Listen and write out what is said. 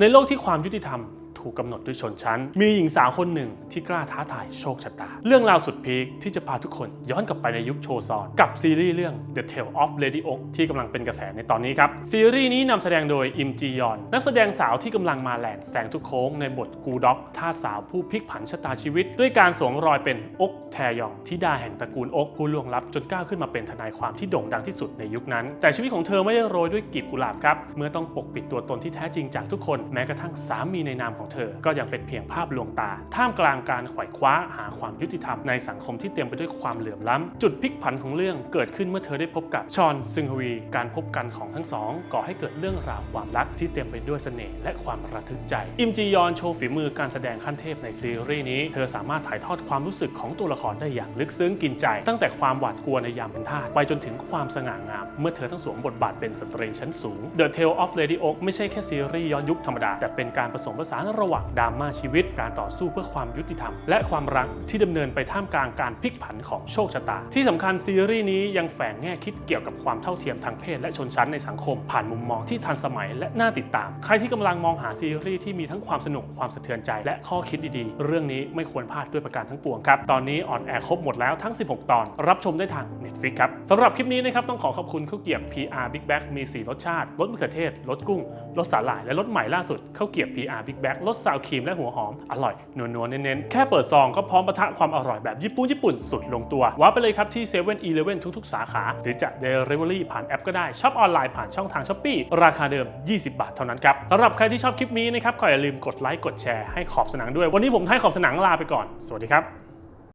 ในโลกที่ความยุติธรรม ถูกกำหนดด้วยชนชั้น มีหญิงสาวคนหนึ่งที่กล้าท้าทายโชคชะตา เรื่องราวสุดพีคที่จะพาทุกคนย้อนกลับไปในยุคโชซอน กับซีรีส์เรื่อง The Tale of Lady Oak ที่กำลังเป็นกระแสในตอนนี้ครับ ซีรีส์นี้นำแสดงโดยอิมจียอน นักแสดงสาวที่กำลังมาแรงแสงทุกโค้งในบทกูด็อกท่าสาวผู้พลิกผันชะตาชีวิต ด้วยการสวมรอยเป็นอกแทยองทิดาแห่งตระกูลอกผู้ล่วงลับจนก้าวขึ้นมาเป็นทนายความที่โด่งดังที่สุดในยุคนั้น แต่ชีวิตของเธอไม่ได้โรยด้วยกลีบกุหลาบครับเมื่อต้องปกปิดตัวตนที่แท้จริงจากทุกคนแม้กระทั่งสามีในนามของเธอก็ยังเป็นเพียงภาพลวงตา ท่ามกลางการขว่คว้าหาความยุติธรรมในสังคมที่เต็มไปด้วยความเหลื่อมล้ำ จุดพลิกผันของเรื่องเกิดขึ้นเมื่อเธอได้พบกับชอนซึงฮวี การพบกันของทั้งสองก่อให้เกิดเรื่องราวความรักที่เต็มไปด้วยเสน่ห์และความระทึกใจ อิมจียอนโชว์ฝีมือการแสดงขั้นเทพในซีรีส์นี้ เธอสามารถถ่ายทอดความรู้สึกของตัวละครได้อย่างลึกซึ้งกินใจ ตั้งแต่ความหวาดกลัวในยามเป็นทาสไปจนถึงความสง่างาม เมื่อเธอทั้งสวมบทบาทเป็นสตรีชั้นสูง The Tale of Lady Oak ไม่ใช่แค่ซีรีส์ย้อนยุคธรรมดาแต่เป็นการผสมผสานระหว่างดราม่าชีวิต การต่อสู้เพื่อความยุติธรรม และความรักที่ดำเนินไปท่ามกลางการพลิกผันของโชคชะตา ที่สำคัญซีรีส์นี้ยังแฝงแง่คิดเกี่ยวกับความเท่าเทียมทางเพศและชนชั้นในสังคม ผ่านมุมมองที่ทันสมัยและน่าติดตาม ใครที่กำลังมองหาซีรีส์ที่มีทั้งความสนุกความสะเทือนใจ และข้อคิดดีๆ เรื่องนี้ไม่ควรพลาดด้วยประการทั้งปวงครับตอนนี้ออนแอร์ครบหมดแล้วทั้ง 16 ตอน รับชมได้ทาง Netflix ครับสำหรับคลิปนี้นะครับต้องขอขอบคุณข้าวเกียบ PR Big Bag มี 4 รสชาติรสมะเขือเทศรสกุ้งรสสาหร่ายและรสใหม่ล่าสุดข้าวเกียบ PR Big Bag รสซาวครีมและหัวหอม อร่อยนัวๆเน้นๆ แค่เปิดซองก็พร้อมปะทะความอร่อยแบบญี่ปุ่นญี่ปุ่นสุดลงตัวว้าไปเลยครับที่7 e เ e ่ e อทุกๆ สาขา หรือจะเดลิเวอรี่ผ่านแอปก็ได้ช็อปออนไลน์ผ่านช่องทางช้อปปี้ราคาเดิม 20 บาทเท่านั้นครับสำหรับใครที่ชอบคลิปนี้นะครับก็อย่าลืมกดไลค์กดแชร์ให้ขอบสนังด้วยวันนี้ผมให้ขอบสนังลาไปก่อนสวัสดีครับ